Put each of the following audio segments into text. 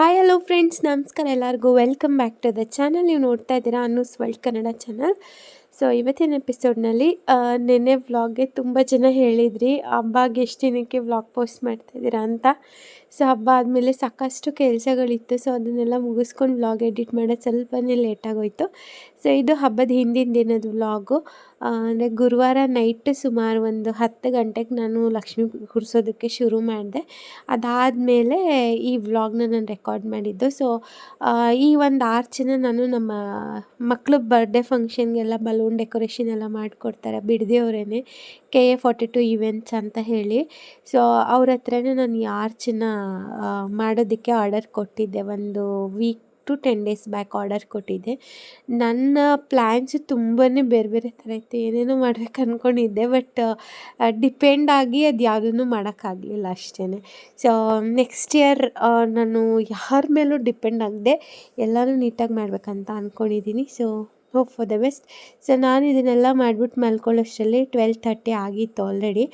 Hi hello friends ನಮಸ್ಕಾರ ಎಲ್ಲರಿಗೂ. Welcome back to the channel ನೀವು ನೋಡ್ತಾ ಇದ್ದೀರಾ Annu's world Kannada channel so ಇವತ್ತಿನ ಎಪಿಸೋಡ್ನಲ್ಲಿ ನಿನ್ನೆ ವ್ಲಾಗ್ಗೆ ತುಂಬ ಜನ ಹೇಳಿದ್ರಿ ಹಬ್ಬಾಗೆ ಎಷ್ಟು ದಿನಕ್ಕೆ ವ್ಲಾಗ್ ಪೋಸ್ಟ್ ಮಾಡ್ತಾಯಿದ್ದೀರಾ ಅಂತ. ಸೊ ಹಬ್ಬ ಆದಮೇಲೆ ಸಾಕಷ್ಟು ಕೆಲಸಗಳಿತ್ತು. ಸೊ ಅದನ್ನೆಲ್ಲ ಮುಗಿಸ್ಕೊಂಡು ವ್ಲಾಗ್ ಎಡಿಟ್ ಮಾಡೋದು ಸ್ವಲ್ಪನೇ ಲೇಟಾಗೋಯಿತು ಸೊ ಇದು ಹಬ್ಬದ ಹಿಂದಿನ ದಿನದ ವ್ಲಾಗು ಅಂದರೆ ಗುರುವಾರ ನೈಟ್ ಸುಮಾರು ಒಂದು ಹತ್ತು ಗಂಟೆಗೆ ನಾನು ಲಕ್ಷ್ಮಿ ಕುರ್ಸೋದಕ್ಕೆ ಶುರು ಮಾಡಿದೆ. ಅದಾದಮೇಲೆ ಈ ವ್ಲಾಗ್ನ ನಾನು ರೆಕಾರ್ಡ್ ಮಾಡಿದ್ದು. ಸೊ ಈ ಒಂದು ಆರ್ಚನ್ನ ನಾನು ನಮ್ಮ ಮಕ್ಕಳು ಬರ್ಡೇ ಫಂಕ್ಷನ್ಗೆಲ್ಲ ಬಲೂನ್ ಡೆಕೋರೇಷನ್ ಎಲ್ಲ ಮಾಡಿಕೊಡ್ತಾರೆ ಬಿಡದಿಯವರೇ K A forty two events ಅಂತ ಹೇಳಿ. ಸೊ ಅವ್ರ ಹತ್ರನೇ ನಾನು ಈ ಆರ್ಚನ್ನ ಮಾಡೋದಕ್ಕೆ ಆರ್ಡರ್ ಕೊಟ್ಟಿದ್ದೆ. ಒಂದು week to ten days back order ಕೊಟ್ಟಿದ್ದೆ. ನನ್ನ ಪ್ಲ್ಯಾನ್ಸ್ ತುಂಬಾ ಬೇರೆ ಬೇರೆ ಥರ ಇತ್ತು. ಏನೇನೋ ಮಾಡ್ಬೇಕು ಅಂದ್ಕೊಂಡಿದ್ದೆ ಬಟ್ ಡಿಪೆಂಡ್ ಆಗಿ ಅದು ಯಾವುದನ್ನು ಮಾಡೋಕ್ಕಾಗಲಿಲ್ಲ ಅಷ್ಟೇ ಸೊ ನೆಕ್ಸ್ಟ್ ಇಯರ್ ನಾನು ಯಾರ ಮೇಲೂ ಡಿಪೆಂಡ್ ಆಗದೆ ಎಲ್ಲನೂ ನೀಟಾಗಿ ಮಾಡಬೇಕಂತ ಅಂದ್ಕೊಂಡಿದ್ದೀನಿ so hope for the best so ನಾನು ಇದನ್ನೆಲ್ಲ ಮಾಡಿಬಿಟ್ಟು ಮಲ್ಕೊಳ್ಳೋಷ್ಟರಲ್ಲಿ ಟ್ವೆಲ್ ಥರ್ಟಿ ಆಗಿತ್ತು ಆಲ್ರೆಡಿ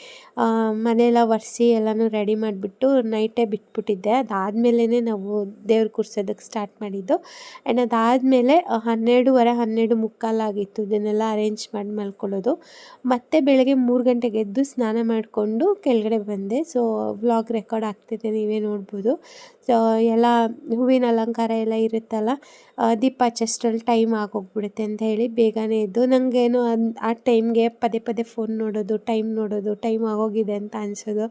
ಮನೆಯೆಲ್ಲ ಒರೆಸಿ ಎಲ್ಲನೂ ರೆಡಿ ಮಾಡಿಬಿಟ್ಟು ನೈಟೇ ಬಿಟ್ಬಿಟ್ಟಿದ್ದೆ. ಅದಾದಮೇಲೆ ನಾವು ದೇವ್ರು ಕೂರ್ಸೋದಕ್ಕೆ ಸ್ಟಾರ್ಟ್ ಮಾಡಿದ್ದು. ಆ್ಯಂಡ್ ಅದಾದಮೇಲೆ ಹನ್ನೆರಡುವರೆ, ಹನ್ನೆರಡು ಮುಕ್ಕಾಲಾಗಿತ್ತು ಇದನ್ನೆಲ್ಲ ಅರೇಂಜ್ ಮಾಡಿ ಮಲ್ಕೊಳ್ಳೋದು. ಮತ್ತೆ ಬೆಳಗ್ಗೆ ಮೂರು ಗಂಟೆಗೆ ಎದ್ದು ಸ್ನಾನ ಮಾಡಿಕೊಂಡು ಕೆಳಗಡೆ ಬಂದೆ. ಸೊ ವ್ಲಾಗ್ ರೆಕಾರ್ಡ್ ಆಗ್ತಿದೆ ನೀವೇ ನೋಡ್ಬೋದು. ಸೊ ಎಲ್ಲ ಹೂವಿನ ಅಲಂಕಾರ ಎಲ್ಲ ಇರುತ್ತಲ್ಲ ದೀಪ ಚೆಸ್ಟಲ್ಲಿ ಟೈಮ್ ಆಗೋಗ್ಬಿಡುತ್ತೆ. ಅಂತ ಹೇಳಿ ಬೇಗನೆ ಎದ್ದು ನನಗೇನು ಆ ಟೈಮ್ಗೆ ಪದೇ ಪದೇ ಫೋನ್ ನೋಡೋದು ಟೈಮ್ ನೋಡೋದು ಟೈಮ್ ಆಗೋಗಿದೆ ಅಂತ ಅನಿಸೋದು,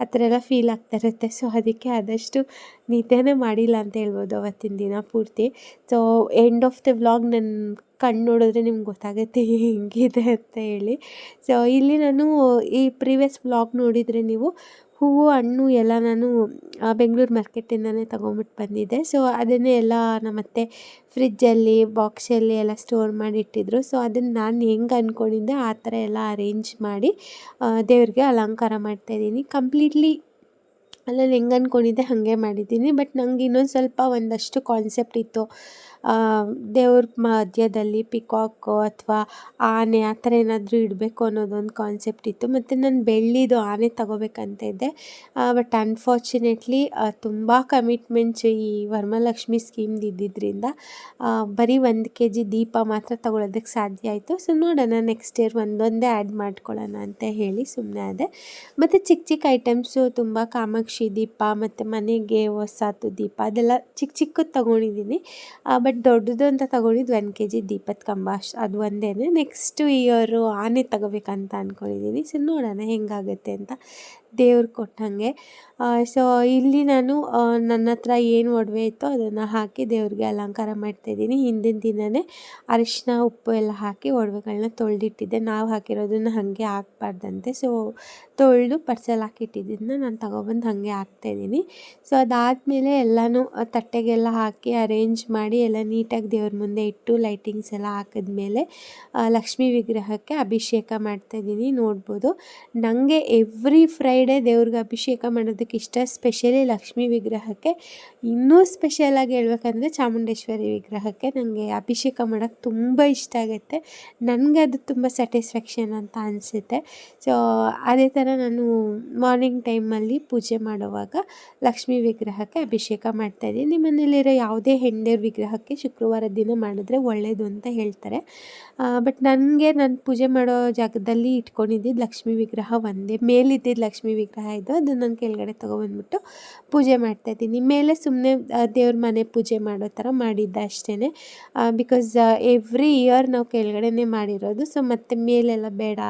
ಆ ಥರ ಎಲ್ಲ ಫೀಲ್ ಆಗ್ತಾ ಇರುತ್ತೆ. ಸೊ ಅದಕ್ಕೆ ಆದಷ್ಟು ನಿದ್ದೆನೇ ಮಾಡಿಲ್ಲ ಅಂತ ಹೇಳ್ಬೋದು ಅವತ್ತಿನ ದಿನ ಪೂರ್ತಿ. So end of the vlog ನನ್ನ ಕಣ್ಣು ನೋಡಿದ್ರೆ ನಿಮ್ಗೆ ಗೊತ್ತಾಗುತ್ತೆ ಹೆಂಗಿದೆ ಅಂತ ಹೇಳಿ. ಸೊ ಇಲ್ಲಿ ನಾನು ಈ ಪ್ರೀವಿಯಸ್ ವ್ಲಾಗ್ ನೋಡಿದರೆ ನೀವು ಹೂವು, ಹಣ್ಣು ಎಲ್ಲ ನಾನು ಬೆಂಗಳೂರು ಮಾರ್ಕೆಟಿಂದನೇ ತೊಗೊಂಬಿಟ್ಟು ಬಂದಿದ್ದೆ. ಸೊ ಅದನ್ನೇ ಎಲ್ಲ ನಮ್ಮತ್ತೆ ಫ್ರಿಜ್ಜಲ್ಲಿ ಬಾಕ್ಸಲ್ಲಿ ಎಲ್ಲ ಸ್ಟೋರ್ ಮಾಡಿಟ್ಟಿದ್ರು ಸೊ ಅದನ್ನು ನಾನು ಹೆಂಗೆ ಅಂದ್ಕೊಂಡಿದ್ದೆ ಆ ಥರ ಎಲ್ಲ ಅರೇಂಜ್ ಮಾಡಿ ದೇವ್ರಿಗೆ ಅಲಂಕಾರ ಮಾಡ್ತಾಯಿದ್ದೀನಿ ಕಂಪ್ಲೀಟ್ಲಿ ಅಲ್ಲಲ್ಲಿ ಹೆಂಗೆ ಅಂದ್ಕೊಂಡಿದ್ದೆ ಹಾಗೆ ಮಾಡಿದ್ದೀನಿ. ಬಟ್ ನಂಗೆ ಇನ್ನೊಂದು ಸ್ವಲ್ಪ ಒಂದಷ್ಟು ಕಾನ್ಸೆಪ್ಟ್ ಇತ್ತು. ದೇವ್ರ ಮಧ್ಯದಲ್ಲಿ ಪಿಕಾಕು ಅಥವಾ ಆನೆ ಆ ಥರ ಏನಾದರೂ ಇಡಬೇಕು ಅನ್ನೋದೊಂದು ಕಾನ್ಸೆಪ್ಟ್ ಇತ್ತು. ಮತ್ತು ನಾನು ಬೆಳ್ಳಿದು ಆನೆ ತಗೋಬೇಕಂತ ಇದ್ದೆ. ಬಟ್ ಅನ್ಫಾರ್ಚುನೇಟ್ಲಿ ತುಂಬ ಕಮಿಟ್ಮೆಂಟ್ಸ್ ಈ ವರ್ಮಲಕ್ಷ್ಮಿ ಸ್ಕೀಮ್ದು ಇದ್ದಿದ್ದರಿಂದ ಬರೀ ಒಂದು ಕೆ ಜಿ ದೀಪ ಮಾತ್ರ ತಗೊಳ್ಳೋದಕ್ಕೆ ಸಾಧ್ಯ ಆಯಿತು. ಸೊ ನೋಡೋಣ ನೆಕ್ಸ್ಟ್ ಇಯರ್ ಒಂದೊಂದೇ ಆ್ಯಡ್ ಮಾಡ್ಕೊಳ್ಳೋಣ ಅಂತ ಹೇಳಿ ಸುಮ್ಮನೆ ಆದೆ. ಮತ್ತು ಚಿಕ್ಕ ಚಿಕ್ಕ ಐಟಮ್ಸು ತುಂಬ ಕಾಮಾಕ್ಷಿ ದೀಪ ಮತ್ತು ಮನೆಗೆ ಹೊಸತು ದೀಪ, ಅದೆಲ್ಲ ಚಿಕ್ಕ ಚಿಕ್ಕದು ತೊಗೊಂಡಿದ್ದೀನಿ. ಬಟ್ ದೊಡ್ಡದು ಅಂತ ತೊಗೊಂಡಿದ್ದು ಒನ್ ಕೆ ಜಿ ದೀಪದ ಕಂಬ. ಅದು ಒಂದೇ ನೆಕ್ಸ್ಟ್ ಇಯರು ಆನೆ ತಗೋಬೇಕಂತ ಅಂದ್ಕೊಂಡಿದ್ದೀನಿ ಸೊ ನೋಡೋಣ ಹೆಂಗಾಗುತ್ತೆ ಅಂತ. ದೇವ್ರು ಕೊಟ್ಟಂಗೆ. ಸೊ ಇಲ್ಲಿ ನಾನು ನನ್ನ ಹತ್ರ ಏನು ಒಡವೆ ಇತ್ತೋ ಅದನ್ನು ಹಾಕಿ ದೇವ್ರಿಗೆ ಅಲಂಕಾರ ಮಾಡ್ತಾಯಿದ್ದೀನಿ ಹಿಂದಿನ ದಿನವೇ ಅರಿಶಿನ, ಉಪ್ಪು ಎಲ್ಲ ಹಾಕಿ ಒಡವೆಗಳನ್ನ ತೊಳೆದಿಟ್ಟಿದ್ದೆ. ನಾವು ಹಾಕಿರೋದನ್ನು ಹಾಗೆ ಹಾಕ್ಬಾರ್ದಂತೆ. ಸೊ ತೊಳೆದು ಪರ್ಸಲ್ ಹಾಕಿಟ್ಟಿದ್ದನ್ನ ನಾನು ತಗೊಬಂದು ಹಾಗೆ ಹಾಕ್ತಾಯಿದ್ದೀನಿ ಸೊ ಅದಾದಮೇಲೆ ಎಲ್ಲನೂ ತಟ್ಟೆಗೆಲ್ಲ ಹಾಕಿ ಅರೇಂಜ್ ಮಾಡಿ ಎಲ್ಲ ನೀಟಾಗಿ ದೇವ್ರ ಮುಂದೆ ಇಟ್ಟು ಲೈಟಿಂಗ್ಸ್ ಎಲ್ಲ ಹಾಕಿದ್ಮೇಲೆ ಲಕ್ಷ್ಮೀ ವಿಗ್ರಹಕ್ಕೆ ಅಭಿಷೇಕ ಮಾಡ್ತಾಯಿದ್ದೀನಿ ನೋಡ್ಬೋದು. ನನಗೆ ಎವ್ರಿ ಫ್ರೈಡೇ ದೇವ್ರಿಗೆ ಅಭಿಷೇಕ ಮಾಡೋದಕ್ಕೆ ಇಷ್ಟ. ಸ್ಪೆಷಲಿ ಲಕ್ಷ್ಮೀ ವಿಗ್ರಹಕ್ಕೆ. ಇನ್ನೂ ಸ್ಪೆಷಲಾಗಿ ಹೇಳ್ಬೇಕಂದ್ರೆ ಚಾಮುಂಡೇಶ್ವರಿ ವಿಗ್ರಹಕ್ಕೆ ನನಗೆ ಅಭಿಷೇಕ ಮಾಡೋಕ್ಕೆ ತುಂಬ ಇಷ್ಟ ಆಗುತ್ತೆ. ನನಗೆ ಅದು ತುಂಬ ಸ್ಯಾಟಿಸ್ಫ್ಯಾಕ್ಷನ್ ಅಂತ ಅನಿಸುತ್ತೆ. ಸೊ ಅದೇ ಥರ ನಾನು ಮಾರ್ನಿಂಗ್ ಟೈಮಲ್ಲಿ ಪೂಜೆ ಮಾಡುವಾಗ ಲಕ್ಷ್ಮೀ ವಿಗ್ರಹಕ್ಕೆ ಅಭಿಷೇಕ ಮಾಡ್ತಾಯಿದ್ದೀನಿ ನಿಮ್ಮ ಮನೇಲಿರೋ ಯಾವುದೇ ಹೆಣ್ಣೇರ ವಿಗ್ರಹಕ್ಕೆ ಶುಕ್ರವಾರ ದಿನ ಮಾಡಿದ್ರೆ ಒಳ್ಳೆಯದು ಅಂತ ಹೇಳ್ತಾರೆ. ಬಟ್ ನನಗೆ ನಾನು ಪೂಜೆ ಮಾಡೋ ಜಾಗದಲ್ಲಿ ಇಟ್ಕೊಂಡಿದ್ದಿದ್ದು ಲಕ್ಷ್ಮೀ ವಿಗ್ರಹ ಒಂದೇ ಮೇಲಿದ್ದಿದ್ದು ಲಕ್ಷ್ಮೀ ವಿಗ್ರಹ ಇದು ಅದು ನಾನು ಕೆಳಗಡೆ ತೊಗೊಬಂದ್ಬಿಟ್ಟು ಪೂಜೆ ಮಾಡ್ತಾ ಇದ್ದೀನಿ. ಮೇಲೆ ಸುಮ್ಮನೆ ದೇವ್ರ ಮನೆ ಪೂಜೆ ಮಾಡೋ ಥರ ಮಾಡಿದ್ದೆ ಅಷ್ಟೇ ಬಿಕಾಸ್ ಎವ್ರಿ ಇಯರ್ ನಾವು ಕೆಳಗಡೆನೇ ಮಾಡಿರೋದು. ಸೊ ಮತ್ತೆ ಮೇಲೆಲ್ಲ ಬೇಡ,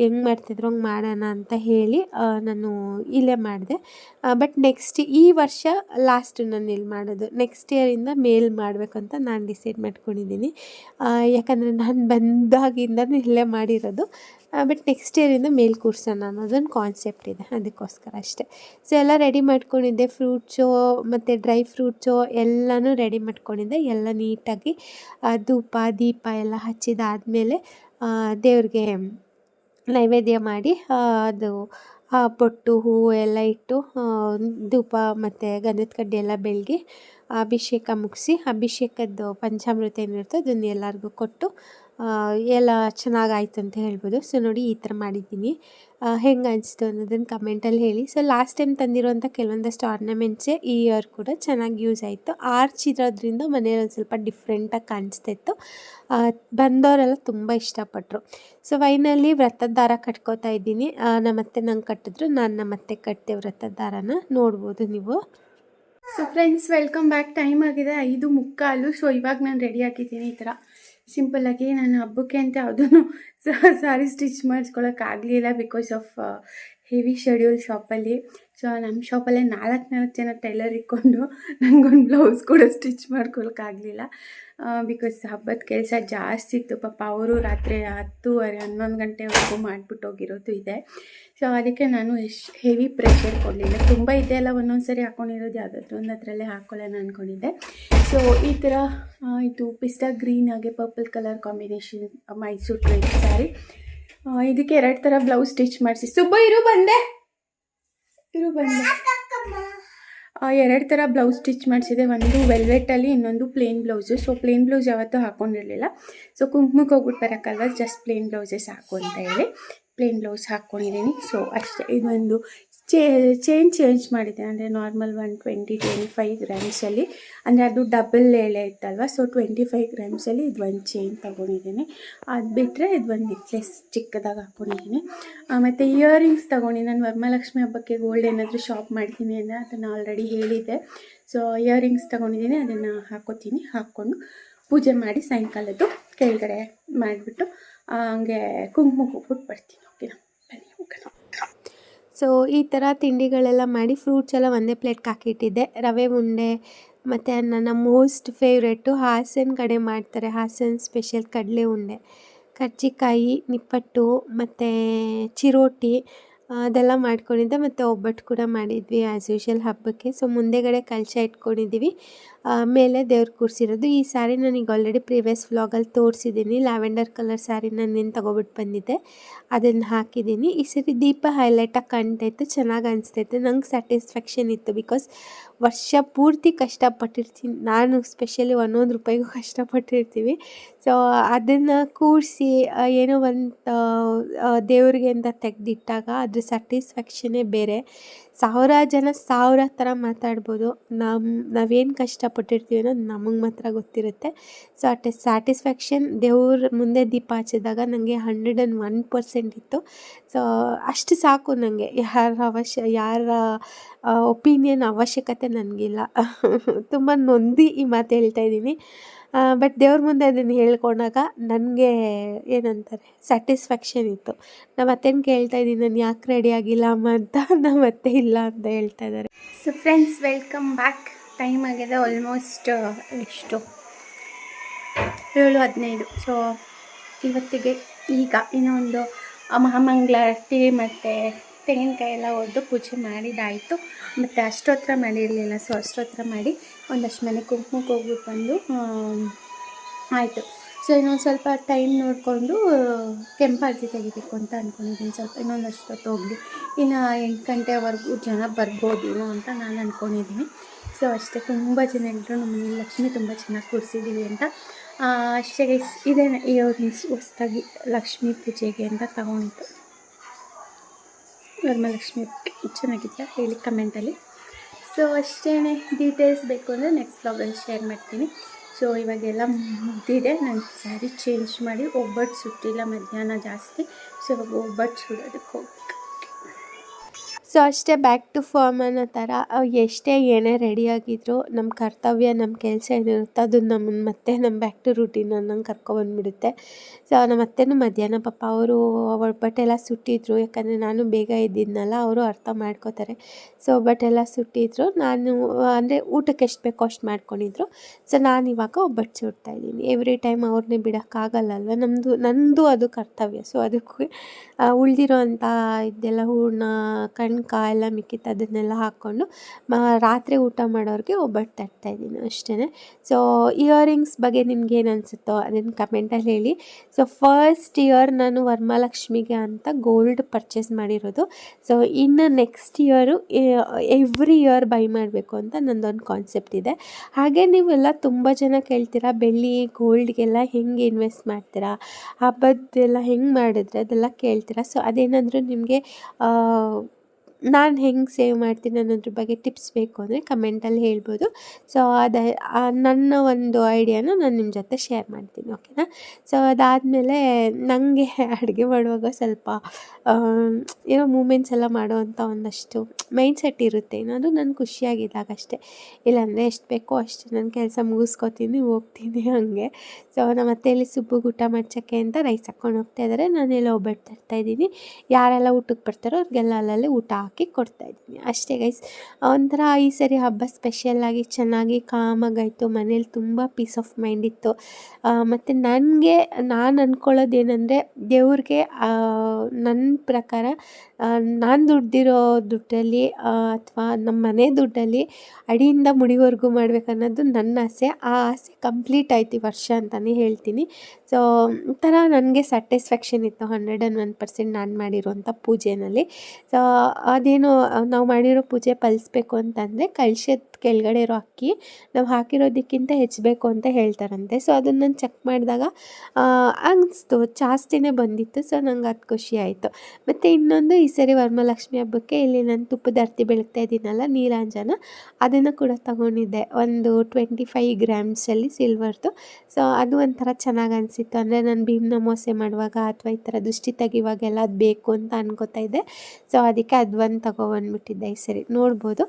ಹೆಂಗೆ ಮಾಡ್ತಿದ್ರು ಹಂಗೆ ಮಾಡೋಣ ಅಂತ ಹೇಳಿ ನಾನು ಇಲ್ಲೇ ಮಾಡಿದೆ. ಬಟ್ ನೆಕ್ಸ್ಟ್ ಈ ವರ್ಷ ಲಾಸ್ಟ್ ನಾನು ಇಲ್ಲಿ ಮಾಡೋದು. ನೆಕ್ಸ್ಟ್ ಇಯರಿಂದ ಮೇಲ್ ಮಾಡಬೇಕು ಅಂತ ನಾನು ಡಿಸೈಡ್ ಮಾಡ್ಕೊಂಡಿದ್ದೀನಿ. ಯಾಕಂದರೆ ನಾನು ಬಂದಾಗಿಂದ ಇಲ್ಲೇ ಮಾಡಿರೋದು. ಬಟ್ ನೆಕ್ಸ್ಟ್ ಇಯರಿಂದ ಮೇಲೆ ಕೂರಿಸೋಣ ಅನ್ನೋದೊಂದು ಕಾನ್ಸೆಪ್ಟ್ ಇದೆ, ಅದಕ್ಕೋಸ್ಕರ ಅಷ್ಟೇ. ಸೊ ಎಲ್ಲ ರೆಡಿ ಮಾಡ್ಕೊಂಡಿದ್ದೆ ಫ್ರೂಟ್ಸು ಮತ್ತು ಡ್ರೈ ಫ್ರೂಟ್ಸು ಎಲ್ಲನೂ ರೆಡಿ ಮಾಡ್ಕೊಂಡಿದ್ದೆ. ಎಲ್ಲ ನೀಟಾಗಿ ಧೂಪ, ದೀಪ ಎಲ್ಲ ಹಚ್ಚಿದಾದಮೇಲೆ ದೇವ್ರಿಗೆ ನೈವೇದ್ಯ ಮಾಡಿ ಅದು ಪೊಟ್ಟು, ಹೂವು ಎಲ್ಲ ಇಟ್ಟು ಧೂಪ ಮತ್ತು ಗಂಧದ ಕಡ್ಡಿ ಎಲ್ಲ ಬೆಳಗ್ಗೆ ಅಭಿಷೇಕ ಮುಗಿಸಿ, ಅಭಿಷೇಕದ್ದು ಪಂಚಾಮೃತ ಏನಿರುತ್ತೋ ಅದನ್ನು ಎಲ್ಲರಿಗೂ ಕೊಟ್ಟು ಎಲ್ಲ ಚೆನ್ನಾಗಾಯ್ತು ಅಂತ ಹೇಳ್ಬೋದು. ಸೊ ನೋಡಿ ಈ ಥರ ಮಾಡಿದ್ದೀನಿ. ಹೆಂಗೆ ಅನಿಸ್ತು ಅನ್ನೋದನ್ನು ಕಮೆಂಟಲ್ಲಿ ಹೇಳಿ. ಸೊ ಲಾಸ್ಟ್ ಟೈಮ್ ತಂದಿರುವಂಥ ಕೆಲವೊಂದಷ್ಟು ಆರ್ನಮೆಂಟ್ಸೇ ಈ ಇಯರ್ ಕೂಡ ಚೆನ್ನಾಗಿ ಯೂಸ್ ಆಯಿತು. ಆರ್ಚ್ ಇರೋದ್ರಿಂದ ಮನೇಲಿ ಒಂದು ಸ್ವಲ್ಪ ಡಿಫ್ರೆಂಟಾಗಿ ಕಾಣಿಸ್ತಿತ್ತು. ಬಂದವರೆಲ್ಲ ತುಂಬ ಇಷ್ಟಪಟ್ಟರು ಸೊ ವೈನಲ್ಲಿ ವ್ರತದ ದಾರ ಕಟ್ಕೋತಾ ಇದ್ದೀನಿ. ನಮ್ಮ ನಮ್ಮತ್ತೆ ನಂಗೆ ಕಟ್ಟಿದ್ರು. ನಾನು ನಮ್ಮತ್ತೆ ಕಟ್ಟಿದೆ ವ್ರತದ ದಾರನ ನೋಡ್ಬೋದು ನೀವು. So friends welcome back time ಆಗಿದೆ ಐದು ಮುಕ್ಕಾಲು. ಸೊ ಇವಾಗ ನಾನು ರೆಡಿ ಆಗಿದ್ದೀನಿ ಈ ಥರ. ಸಿಂಪಲ್ಲಾಗಿ ನಾನು ಹಬ್ಬಕ್ಕೆ ಅಂತ ಯಾವುದೂ ಸಾರಿ ಸ್ಟಿಚ್ ಮಾಡಿಸ್ಕೊಳಕ್ಕಾಗಲಿಲ್ಲ ಬಿಕಾಸ್ ಆಫ್ ಹೆವಿ ಶೆಡ್ಯೂಲ್ ಶಾಪಲ್ಲಿ. ಸೊ ನಮ್ಮ ಶಾಪಲ್ಲೇ ನಾಲ್ಕು ನಾಲ್ಕು ಜನ ಟೈಲರ್ ಇಟ್ಕೊಂಡು ನನಗೊಂದು ಬ್ಲೌಸ್ ಕೂಡ ಸ್ಟಿಚ್ ಮಾಡ್ಕೊಳಕ್ಕಾಗಲಿಲ್ಲ. ಬಿಕಾಸ್ ಹಬ್ಬದ ಕೆಲಸ ಜಾಸ್ತಿ ಇತ್ತು. ಪಾಪ ಅವರು ರಾತ್ರಿ ಹತ್ತೂವರೆ, ಹನ್ನೊಂದು ಗಂಟೆವರೆಗೂ ಮಾಡಿಬಿಟ್ಟು ಹೋಗಿರೋದು ಇದೆ. ಸೊ ಅದಕ್ಕೆ ನಾನು ಎಷ್ಟು ಹೆವಿ ಪ್ರೆಷರ್ ಕೊಡಲಿಲ್ಲ. ತುಂಬ ಇದೆ ಅಲ್ಲ ಒಂದೊಂದು ಸರಿ ಹಾಕ್ಕೊಂಡಿರೋದು ಯಾವುದಾದ್ರು ಒಂದು ಅದರಲ್ಲೇ ಹಾಕ್ಕೊಳ್ಳೋಣ ಅಂದ್ಕೊಂಡಿದ್ದೆ ಸೊ ಈ ಥರ ಇದು ಪಿಸ್ತಾ ಗ್ರೀನ್ ಹಾಗೆ purple colour combination Mysore sari ಇದಕ್ಕೆ ಎರಡು ಥರ ಬ್ಲೌಸ್ ಸ್ಟಿಚ್ ಮಾಡಿಸಿ. ಸುಬ್ಬ, ಇರು, ಬಂದೆ. ಇರು, ಬಂದೆ. ಎರಡು ಥರ ಬ್ಲೌಸ್ ಸ್ಟಿಚ್ ಮಾಡಿಸಿದೆ. ಒಂದು ವೆಲ್ವೆಟಲ್ಲಿ ಇನ್ನೊಂದು plain blouse so plain blouse ಯಾವತ್ತೂ ಹಾಕ್ಕೊಂಡಿರಲಿಲ್ಲ ಸೊ ಕುಂಕುಮಕ್ಕೆ ಹೋಗ್ಬಿಟ್ಟು ಬರೋಕ್ಕಲ್ವ ಜಸ್ಟ್ ಪ್ಲೇನ್ ಬ್ಲೌಸಸ್ ಸಾಕು ಅಂತ ಹೇಳಿ. ಪ್ಲೇನ್ ಬ್ಲೌಸ್ ಹಾಕ್ಕೊಂಡಿದ್ದೀನಿ ಸೊ ಅಷ್ಟೇ. ಇದೊಂದು ಚೇ ಚೇಂಜ್ ಚೇಂಜ್ ಮಾಡಿದೆ. ಅಂದರೆ normal one twenty twenty five ಗ್ರಾಮ್ಸಲ್ಲಿ ಅಂದರೆ ಅದು ಡಬಲ್ ಎಳೆ ಇತ್ತಲ್ವ? ಸೊ ಟ್ವೆಂಟಿ ಫೈವ್ ಗ್ರಾಮ್ಸಲ್ಲಿ ಇದು ಒಂದು ಚೇನ್ ತೊಗೊಂಡಿದ್ದೀನಿ. ಅದು ಬಿಟ್ಟರೆ ಇದು ಒಂದು ನೆಕ್ಲೆಸ್ ಚಿಕ್ಕದಾಗಿ ಹಾಕ್ಕೊಂಡಿದ್ದೀನಿ ಮತ್ತು ಇಯರಿಂಗ್ಸ್ ತೊಗೊಂಡು ನಾನು ವರಮಹಾಲಕ್ಷ್ಮಿ ಹಬ್ಬಕ್ಕೆ ಗೋಲ್ಡ್ ಏನಾದರೂ ಶಾಪ್ ಮಾಡ್ತೀನಿ ಅಂದರೆ ಅದನ್ನು ಆಲ್ರೆಡಿ ಹೇಳಿದ್ದೆ. ಸೊ ಇಯರಿಂಗ್ಸ್ ತೊಗೊಂಡಿದ್ದೀನಿ. ಅದನ್ನು ಹಾಕೋತೀನಿ. ಹಾಕ್ಕೊಂಡು ಪೂಜೆ ಮಾಡಿ ಸಾಯಂಕಾಲದ್ದು ಕೆಳಗಡೆ ಮಾಡಿಬಿಟ್ಟು ಹಂಗೆ ಕುಂಕುಮ ಹೋಗ್ಬಿಟ್ಟು ಬರ್ತೀನಿ ಓಕೆನಾ ಬನ್ನಿ, ಹೋಗೋಣ. ಸೊ ಈ ಥರ ತಿಂಡಿಗಳೆಲ್ಲ ಮಾಡಿ ಫ್ರೂಟ್ಸ್ ಎಲ್ಲ ಒಂದೇ ಪ್ಲೇಟ್ಗೆ ಹಾಕಿಟ್ಟಿದ್ದೆ. ರವೆ ಉಂಡೆ, ಮತ್ತು ನನ್ನ ಮೋಸ್ಟ್ ಫೇವ್ರೆಟ್ಟು ಹಾಸನ ಕಡೆ ಮಾಡ್ತಾರೆ. ಹಾಸನ ಸ್ಪೆಷಲ್ ಕಡಲೆ ಉಂಡೆ. ಕರ್ಜಿಕಾಯಿ, ನಿಪ್ಪಟ್ಟು, ಮತ್ತು ಚಿರೋಟಿ. ಅದೆಲ್ಲ ಮಾಡ್ಕೊಂಡಿದ್ದೆ ಮತ್ತು ಒಬ್ಬಟ್ಟು ಕೂಡ ಮಾಡಿದ್ವಿ ಆ್ಯಸ್ ಯೂಶಲ್ ಹಬ್ಬಕ್ಕೆ. ಸೊ ಮುಂದೆಗಡೆ ಕಲಶ ಇಟ್ಕೊಂಡಿದ್ದೀವಿ ಮೇಲೆ ದೇವ್ರು ಕೂರಿಸಿರೋದು. ಈ ಸ್ಯಾರಿ ನನಗೆ ಆಲ್ರೆಡಿ ಪ್ರೀವಿಯಸ್ ವ್ಲಾಗಲ್ಲಿ ತೋರಿಸಿದ್ದೀನಿ ಲ್ಯಾವೆಂಡರ್ ಕಲರ್ ಸ್ಯಾರಿ ನಾನು ಏನು ತೊಗೊಬಿಟ್ಟು ಬಂದಿದ್ದೆ. ಅದನ್ನು ಹಾಕಿದ್ದೀನಿ ಈ ಸರಿ ದೀಪ ಹೈಲೈಟಾಗಿ ಕಾಣ್ತಾಯಿತ್ತು ಚೆನ್ನಾಗಿ ಅನಿಸ್ತೈತೆ ನಂಗೆ ಸ್ಯಾಟಿಸ್ಫ್ಯಾಕ್ಷನ್ ಇತ್ತು ಬಿಕಾಸ್ ವರ್ಷ ಪೂರ್ತಿ ಕಷ್ಟಪಟ್ಟಿರ್ತೀನಿ. ನಾನು ಸ್ಪೆಷಲಿ ಒಂದೊಂದು ರೂಪಾಯಿಗೂ ಕಷ್ಟಪಟ್ಟಿರ್ತೀವಿ. ಸೊ ಅದನ್ನು ಕೂಡಿಸಿ ಏನೋ ಒಂದು ದೇವ್ರಿಗೆ ಅಂತ ತೆಗೆದಿಟ್ಟಾಗ ಅದ್ರ ಸ್ಯಾಟಿಸ್ಫ್ಯಾಕ್ಷನೇ ಬೇರೆ. ಸಾವಿರ ಜನ ಸಾವಿರ ಥರ ಮಾತಾಡ್ಬೋದು. ನಮ್ಮ ನಾವೇನು ಕಷ್ಟಪಟ್ಟಿರ್ತೀವಿ ಅನ್ನೋದು ನಮಗೆ ಮಾತ್ರ ಗೊತ್ತಿರುತ್ತೆ. ಸೊ ಅಟ್ ಸ್ಯಾಟಿಸ್ಫ್ಯಾಕ್ಷನ್ ದೇವ್ರ ಮುಂದೆ ದೀಪ ಹಚ್ಚಿದಾಗ ನನಗೆ ಹಂಡ್ರೆಡ್ ಆ್ಯಂಡ್ ಒನ್ ಪರ್ಸೆಂಟ್ ಇತ್ತು. ಸೊ ಅಷ್ಟು ಸಾಕು ನನಗೆ ಯಾರ ಅವಶ್ಯ, ಯಾರ ಒಪಿನಿಯನ್ ಅವಶ್ಯಕತೆ ನನಗಿಲ್ಲ. ತುಂಬ ನೊಂದು ಈ ಮಾತು ಹೇಳ್ತಾ ಇದ್ದೀನಿ. ಬಟ್ ದೇವ್ರ ಮುಂದೆ ಅದನ್ನು ಹೇಳ್ಕೊಂಡಾಗ ನನಗೆ ಏನಂತಾರೆ ಸ್ಯಾಟಿಸ್ಫ್ಯಾಕ್ಷನ್ ಇತ್ತು. ನಮ್ಮ ಅತ್ತೆನ ಕೇಳ್ತಾ ಇದ್ದೀನಿ, ನಾನು ಯಾಕೆ ರೆಡಿ ಆಗಿಲ್ಲ ಅಮ್ಮ ಅಂತ? ನಮ್ಮ ಅತ್ತೆ ಇಲ್ಲ ಅಂತ ಹೇಳ್ತಾ ಇದ್ದಾರೆ. So friends welcome back time ಆಗಿದೆ ಆಲ್ಮೋಸ್ಟ್ ಎಷ್ಟು? ಏಳು ಹದಿನೈದು. ಸೊ ಇವತ್ತಿಗೆ ಈಗ ಇನ್ನೊಂದು ಮಹಾಮಂಗಳಾರತಿ ಮತ್ತು ತೆಂಗಿನಕಾಯಿ ಎಲ್ಲ ಒಡೆದು ಪೂಜೆ ಮಾಡಿದಾಯಿತು ಮತ್ತು ಅಷ್ಟೋತ್ರ ಮಾಡಿರಲಿಲ್ಲ. ಸೊ ಅಷ್ಟೋತ್ರ ಮಾಡಿ ಒಂದಷ್ಟು ಮನೆ ಕುಂಕುಮಕ್ಕೆ ಹೋಗ್ಬಿಟ್ಟು ಬಂದು ಆಯಿತು. ಸೊ ಇನ್ನೊಂದು ಸ್ವಲ್ಪ ಟೈಮ್ ನೋಡಿಕೊಂಡು ಕೆಂಪಾಗಿ ತೆಗಿಬೇಕು ಅಂತ ಅಂದ್ಕೊಂಡಿದ್ದೀನಿ ಸ್ವಲ್ಪ ಇನ್ನೊಂದಷ್ಟು ಹೊತ್ತು ಹೋಗಲಿ. ಇನ್ನು ಎಂಟು ಗಂಟೆವರೆಗೂ ಜನ ಬರ್ಬೋದೇನೋ ಅಂತ ನಾನು ಅಂದ್ಕೊಂಡಿದ್ದೀನಿ ಸೊ ಅಷ್ಟೇ. ತುಂಬ ಜನ ಎಲ್ಲರೂ ನಮ್ಮ ಲಕ್ಷ್ಮಿ ತುಂಬ ಚೆನ್ನಾಗಿ ಕೂರಿಸಿದ್ದೀವಿ ಅಂತ. ಅಷ್ಟೇ ಇದೇ ಈ ಹೊಸದಾಗಿ ಲಕ್ಷ್ಮೀ ಪೂಜೆಗೆ ಅಂತ ತಗೊಂಡಿದ್ದು. ವರಮಹಾಲಕ್ಷ್ಮಿ ಚೆನ್ನಾಗಿದೆಯಾ? ಹೇಳಿ ಕಮೆಂಟಲ್ಲಿ ಸೊ ಅಷ್ಟೇ ಡೀಟೇಲ್ಸ್ ಬೇಕು ಅಂದರೆ ನೆಕ್ಸ್ಟ್ ಬ್ಲಾಗಲ್ಲಿ ಶೇರ್ ಮಾಡ್ತೀನಿ. ಸೊ ಇವಾಗೆಲ್ಲ ಮುಗ್ದಿದೆ. ನಾನು ಸ್ಯಾರಿ ಚೇಂಜ್ ಮಾಡಿ ಒಬ್ಬಟ್ಟು ಸುಟ್ಟಿಲ್ಲ ಮಧ್ಯಾಹ್ನ ಜಾಸ್ತಿ. ಸೊ ಇವಾಗ ಒಬ್ಬಟ್ಟು ಸುಡೋದಕ್ಕೆ ಹೋಗ್ಬೇಕು ಸೊ ಅಷ್ಟೇ ಬ್ಯಾಕ್ ಟು ಫಾರ್ಮ್ ಅನ್ನೋ ಥರ ಎಷ್ಟೇ ಏನೇ ರೆಡಿಯಾಗಿದ್ರು ನಮ್ಮ ಕರ್ತವ್ಯ ನಮ್ಮ ಕೆಲಸ ಏನಿರುತ್ತೆ ಅದು ನಮ್ಮನ್ನು ಮತ್ತೆ ನಮ್ಮ ಬ್ಯಾಕ್ ಟು ರುಟೀನ್ ಅನ್ನಂಗೆ ಕರ್ಕೊಬಂದ್ಬಿಡುತ್ತೆ ಸೊ ನಮ್ಮ ಅತ್ತೆನೂ ಮಧ್ಯಾಹ್ನ ಪಾಪ ಅವರು ಒಬ್ಬಟ್ಟೆಲ್ಲ ಸುಟ್ಟಿದ್ರು. ಯಾಕಂದರೆ ನಾನು ಬೇಗ ಇದ್ದಿದ್ನಲ್ಲ ಅವರು ಅರ್ಥ ಮಾಡ್ಕೋತಾರೆ. ಸೊ ಒಬ್ಬಟ್ಟೆಲ್ಲ ಸುಟ್ಟಿದ್ರು. ನಾನು, ಅಂದರೆ ಊಟಕ್ಕೆ ಎಷ್ಟು ಬೇಕೋ ಅಷ್ಟು ಮಾಡ್ಕೊಂಡಿದ್ರು. ಸೊ ನಾನು ಇವಾಗ ಒಬ್ಬಟ್ಟು ಸುಡ್ತಾ ಇದ್ದೀನಿ. ಎವ್ರಿ ಟೈಮ್ ಅವ್ರನ್ನೇ ಬಿಡೋಕ್ಕಾಗಲ್ಲಲ್ವ ನಮ್ಮದು ನನ್ನದು ಅದು ಕರ್ತವ್ಯ. ಸೊ ಅದಕ್ಕೆ ಉಳಿದಿರೋ ಅಂಥ ಇದೆಲ್ಲ ಹೂರ್ಣ ಕಣ್ ಪಾನಕ ಕಾಯೆಲ್ಲ ಮಿಕ್ಕಿತ್ತು ಅದನ್ನೆಲ್ಲ ಹಾಕ್ಕೊಂಡು ರಾತ್ರಿ ಊಟ ಮಾಡೋರಿಗೆ ಒಬ್ಬಟ್ಟು ತಟ್ತಾಯಿದ್ದೀನಿ ಅಷ್ಟೇ ಸೊ ಇಯರಿಂಗ್ಸ್ ಬಗ್ಗೆ ನಿಮ್ಗೆ ಏನು ಅನಿಸುತ್ತೋ ಅದನ್ನು ಕಮೆಂಟಲ್ಲಿ ಹೇಳಿ. ಸೊ ಫಸ್ಟ್ ಇಯರ್ ನಾನು ವರ್ಮಾಲಕ್ಷ್ಮಿಗೆ ಅಂತ ಗೋಲ್ಡ್ ಪರ್ಚೇಸ್ ಮಾಡಿರೋದು. ಸೊ ಇನ್ನು next year every year buy ಮಾಡಬೇಕು ಅಂತ ನಂದೊಂದು ಕಾನ್ಸೆಪ್ಟ್ ಇದೆ. ಹಾಗೆ ನೀವೆಲ್ಲ ತುಂಬ ಜನ ಕೇಳ್ತೀರಾ, ಬೆಳ್ಳಿ ಗೋಲ್ಡ್ಗೆಲ್ಲ ಹೆಂಗೆ ಇನ್ವೆಸ್ಟ್ ಮಾಡ್ತೀರಾ, ಹಬ್ಬದ್ದೆಲ್ಲ ಹೆಂಗೆ ಮಾಡಿದ್ರೆ ಅದೆಲ್ಲ ಕೇಳ್ತೀರಾ? ಸೊ ಅದೇನಾದರೂ ನಿಮಗೆ ನಾನು ಹೆಂಗೆ ಸೇವ್ ಮಾಡ್ತೀನಿ ಅನ್ನೋದ್ರ ಬಗ್ಗೆ ಟಿಪ್ಸ್ ಬೇಕು ಅಂದರೆ ಕಮೆಂಟಲ್ಲಿ ಹೇಳ್ಬೋದು. ಸೊ ಅದು ನನ್ನ ಒಂದು ಐಡಿಯಾನ ನಾನು ನಿಮ್ಮ ಜೊತೆ ಶೇರ್ ಮಾಡ್ತೀನಿ ಓಕೆನಾ ಸೊ ಅದಾದಮೇಲೆ ನನಗೆ ಅಡುಗೆ ಮಾಡುವಾಗ ಸ್ವಲ್ಪ ಏನೋ ಮೂಮೆಂಟ್ಸ್ ಎಲ್ಲ ಮಾಡುವಂಥ ಒಂದಷ್ಟು ಮೈಂಡ್ ಸೆಟ್ ಇರುತ್ತೆ. ಏನಾದರೂ ನಾನು ಖುಷಿಯಾಗಿದ್ದಾಗ ಅಷ್ಟೇ. ಇಲ್ಲಾಂದರೆ ಎಷ್ಟು ಬೇಕೋ ಅಷ್ಟು ನಾನು ಕೆಲಸ ಮುಗಿಸ್ಕೊತೀನಿ, ಹೋಗ್ತೀನಿ ಹಾಗೆ. ಸೊ ನಮ್ಮ ಅತ್ತೆಯಲ್ಲಿ ಸುಬ್ಬು ಊಟ ಮಾಡ್ಸೋಕ್ಕೆ ಅಂತ ರೈಸ್ ಹಾಕ್ಕೊಂಡು ಹೋಗ್ತಾ ಇದ್ದಾರೆ ಎಲ್ಲ ಒಬ್ಬಟ್ಟು ತರ್ತಾಯಿದ್ದೀನಿ ಯಾರೆಲ್ಲ ಊಟಕ್ಕೆ ಬರ್ತಾರೋ ಅವ್ರಿಗೆಲ್ಲ ಅಲ್ಲಲ್ಲೇ ಊಟ ಹಾಕಿ ಕೊಡ್ತಾಯಿದ್ದೀನಿ ಅಷ್ಟೇ ಗೈಸ್ ಒಂಥರ ಈ ಸರಿ ಹಬ್ಬ ಸ್ಪೆಷಲ್ಲಾಗಿ ಚೆನ್ನಾಗಿ ಕಾಮಾಗಾಯಿತು. ಮನೇಲಿ ತುಂಬ ಪೀಸ್ ಆಫ್ ಮೈಂಡ್ ಇತ್ತು. ಮತ್ತು ನನಗೆ, ನಾನು ಅಂದ್ಕೊಳ್ಳೋದೇನೆಂದರೆ ದೇವ್ರಿಗೆ ನನ್ನ ಪ್ರಕಾರ ನಾನು ದುಡ್ದಿರೋ ದುಡ್ಡಲ್ಲಿ ಅಥವಾ ನಮ್ಮ ಮನೆ ದುಡ್ಡಲ್ಲಿ ಅಡಿಯಿಂದ ಮುಡಿವರೆಗೂ ಮಾಡಬೇಕನ್ನೋದು ನನ್ನ ಆಸೆ. ಆ ಆಸೆ ಕಂಪ್ಲೀಟ್ ಆಯ್ತು ವರ್ಷ ಅಂತಲೇ ಹೇಳ್ತೀನಿ. ಸೊ ಒಂಥರ ನನಗೆ ಸ್ಯಾಟಿಸ್ಫ್ಯಾಕ್ಷನ್ ಇತ್ತು. ಹಂಡ್ರೆಡ್ ಆ್ಯಂಡ್ ಒನ್ ಪರ್ಸೆಂಟ್ ನಾನು ಮಾಡಿರೋಂಥ ಪೂಜೆನಲ್ಲಿ. ಸೊ ಅದೇನೋ ನಾವು ಮಾಡಿರೋ ಪೂಜೆ ಪಲಿಸ್ಬೇಕು ಅಂತಂದರೆ ಕಳಶದ ಕೆಳಗಡೆ ಇರೋ ಅಕ್ಕಿ ನಾವು ಹಾಕಿರೋದಕ್ಕಿಂತ ಹೆಚ್ಚಬೇಕು ಅಂತ ಹೇಳ್ತಾರಂತೆ. ಸೊ ಅದನ್ನು ನಾನು ಚೆಕ್ ಮಾಡಿದಾಗ ಅನ್ನಿಸ್ತು ಜಾಸ್ತಿನೇ ಬಂದಿತ್ತು. ಸೊ ನಂಗೆ ಅದು ಖುಷಿ ಆಯಿತು. ಮತ್ತು ಇನ್ನೊಂದು, ಈ ಸರಿ ವರಮಹಾಲಕ್ಷ್ಮಿ ಹಬ್ಬಕ್ಕೆ ಇಲ್ಲಿ ನಾನು ತುಪ್ಪದ ಅರ್ತಿ ಬೆಳಗ್ತಾ ಇದ್ದೀನಲ್ಲ, ನೀರಾಂಜನ, ಅದನ್ನು ಕೂಡ ತಗೊಂಡಿದ್ದೆ. ಒಂದು ಟ್ವೆಂಟಿ ಫೈವ್ ಗ್ರಾಮ್ಸಲ್ಲಿ ಸಿಲ್ವರ್ದು ಸೊ ಅದು ಒಂಥರ ಚೆನ್ನಾಗಿ ಅನಿಸಿತ್ತು. ಅಂದರೆ ನಾನು ಭೀಮ್ನ ಮೋಸೆ ಮಾಡುವಾಗ ಅಥವಾ ಈ ಥರ ದೃಷ್ಟಿ ತೆಗಿವಾಗೆಲ್ಲ ಅದು ಬೇಕು ಅಂತ ಅನ್ಕೋತಾ ಇದ್ದೆ. ಸೊ ಅದಕ್ಕೆ ಅದು ಒಂದು ತಗೊಬಂದ್ಬಿಟ್ಟಿದ್ದೆ ಈ ಸರಿ ನೋಡ್ಬೋದು.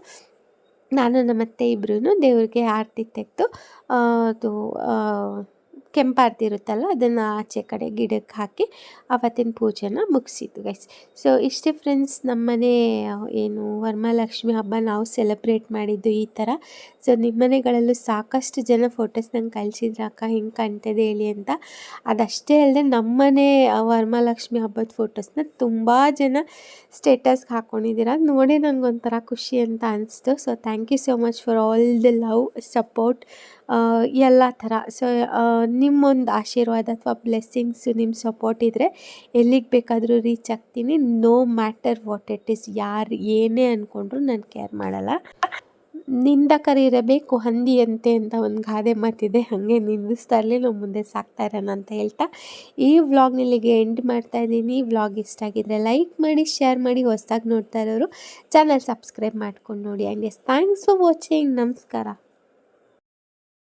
ನಾನು ನಮ್ಮ ಅತ್ತೆ ಇಬ್ಬರೂ ದೇವ್ರಿಗೆ ಆರತಿ ತೆಗೆದು ಅದು ಕೆಂಪಾರತಿ ಇರುತ್ತಲ್ಲ ಅದನ್ನು ಆಚೆ ಕಡೆ ಗಿಡಕ್ಕೆ ಹಾಕಿ ಅವತ್ತಿನ ಪೂಜೆನ ಮುಗಿಸಿದ್ದು ಗೈಸ್ ಸೊ ಇಷ್ಟೇ ಫ್ರೆಂಡ್ಸ್ ನಮ್ಮನೆ, ಏನು ವರಮಹಾಲಕ್ಷ್ಮಿ ಹಬ್ಬ ನಾವು ಸೆಲೆಬ್ರೇಟ್ ಮಾಡಿದ್ದು ಈ ಥರ ಸೊ ನಿಮ್ಮ ಮನೆಗಳಲ್ಲೂ ಸಾಕಷ್ಟು ಜನ ಫೋಟೋಸ್ ನಂಗೆ ಕಳಿಸಿದ್ರು, ಅಕ್ಕ ಹಿಂಗೆ ಕಾಣ್ತದೆ ಹೇಳಿ ಅಂತ. ಅದಷ್ಟೇ ಅಲ್ಲದೆ ನಮ್ಮನೆ ವರಮಹಾಲಕ್ಷ್ಮಿ ಹಬ್ಬದ ಫೋಟೋಸ್ನ ತುಂಬ ಜನ ಸ್ಟೇಟಸ್ಗೆ ಹಾಕ್ಕೊಂಡಿದ್ದೀರ ನೋಡಿ ನನಗೊಂಥರ ಖುಷಿ ಅಂತ ಅನಿಸ್ತು. So thank you so much for all the love support ಎಲ್ಲ ಥರ. ಸೊ ನಿಮ್ಮೊಂದು ಆಶೀರ್ವಾದ ಅಥವಾ ಬ್ಲೆಸ್ಸಿಂಗ್ಸು ನಿಮ್ಮ ಸಪೋರ್ಟ್ ಇದ್ದರೆ ಎಲ್ಲಿಗೆ ಬೇಕಾದರೂ ರೀಚ್ ಆಗ್ತೀನಿ. No matter what it is ಯಾರು ಏನೇ ಅಂದ್ಕೊಂಡ್ರು ನಾನು ಕೇರ್ ಮಾಡಲ್ಲ. ನಿಂದಕರಿರಬೇಕು ಹಂದಿಯಂತೆ ಅಂತ ಒಂದು ಗಾದೆ ಮಾತಿದೆ. ಹಾಗೆ ನಿಂದಿಸ್ತಾ ಇರಲಿ, ನಾವು ಮುಂದೆ ಸಾಕ್ತಾ ಇರೋಣ ಅಂತ ಹೇಳ್ತಾ. ಈ ವ್ಲಾಗ್ನಲ್ಲಿಗೆ ಎಂಡ್ ಮಾಡ್ತಾ ಇದ್ದೀನಿ. ವ್ಲಾಗ್ ಇಷ್ಟ ಆಗಿದ್ರೆ ಲೈಕ್ ಮಾಡಿ ಶೇರ್ ಮಾಡಿ, ಹೊಸ್ದಾಗಿ ನೋಡ್ತಾ ಇರೋರು ಚಾನಲ್ ಸಬ್ಸ್ಕ್ರೈಬ್ ಮಾಡ್ಕೊಂಡು ನೋಡಿ. ಹಂಗೆ ಥ್ಯಾಂಕ್ಸ್ ಫಾರ್ ವಾಚಿಂಗ್ ನಮಸ್ಕಾರ.